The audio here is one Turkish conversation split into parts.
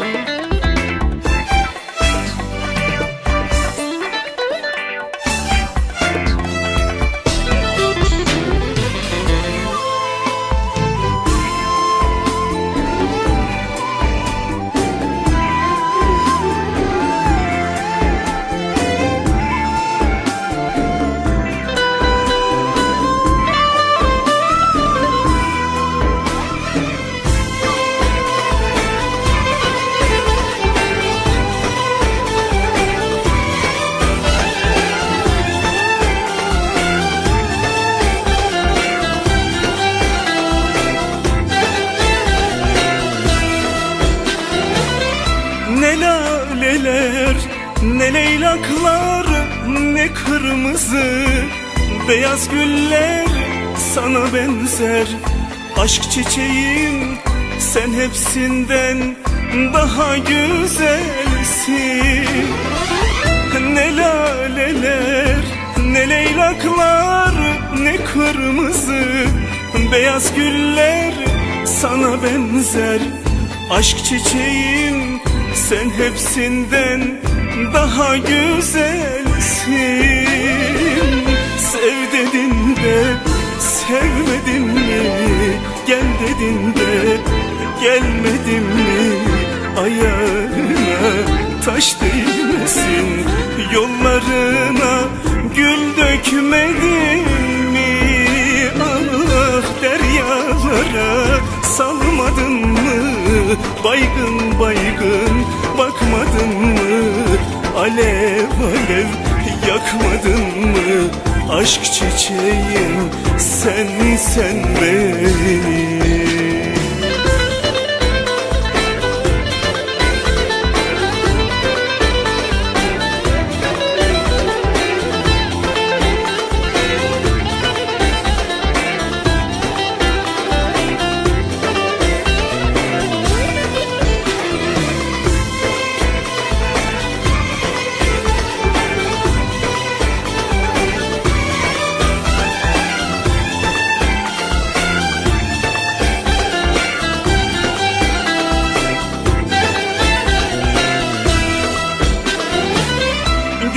Ne laleler, ne leylaklar, ne kırmızı. Beyaz güller sana benzer. Aşk çiçeğim sen hepsinden daha güzelsin. Ne laleler, ne leylaklar, ne kırmızı. Beyaz güller sana benzer. Aşk çiçeğim sen hepsinden daha güzelsin. Sev dedin de sevmedin mi? Gel dedin de gelmedin mi? Ayağına taş değmesin. Yollarına gül dökmedin salmadın mı? Baygın baygın. Bakmadın mı? Alev alev yakmadın mı? Aşk çiçeğim sen sen benim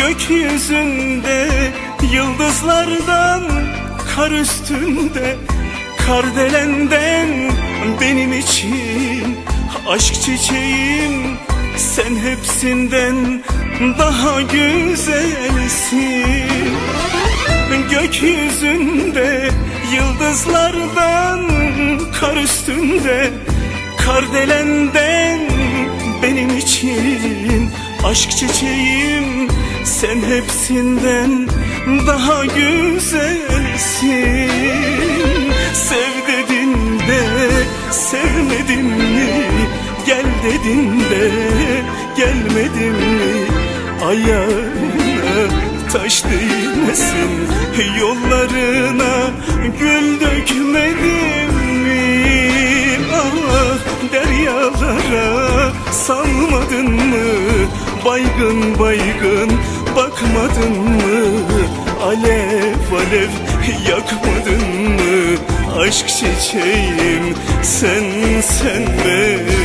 Gökyüzünde yıldızlardan kar üstünde Kardelenden benim için aşk çiçeğim. Sen hepsinden daha güzelsin. Gökyüzünde yıldızlardan kar üstünde Kardelenden benim için aşk çiçeğim sen hepsinden daha güzelsin. Sev dedin de sevmedin mi? Gel dedin de gelmedin mi? Ayağına taş değmesin. Yollarına gül dökmedin mi? Ah deryalara salmadın mı Baygın baygın bakmadın mı? Alev alev yakmadın mı? Aşk çiçeğim sen sen benim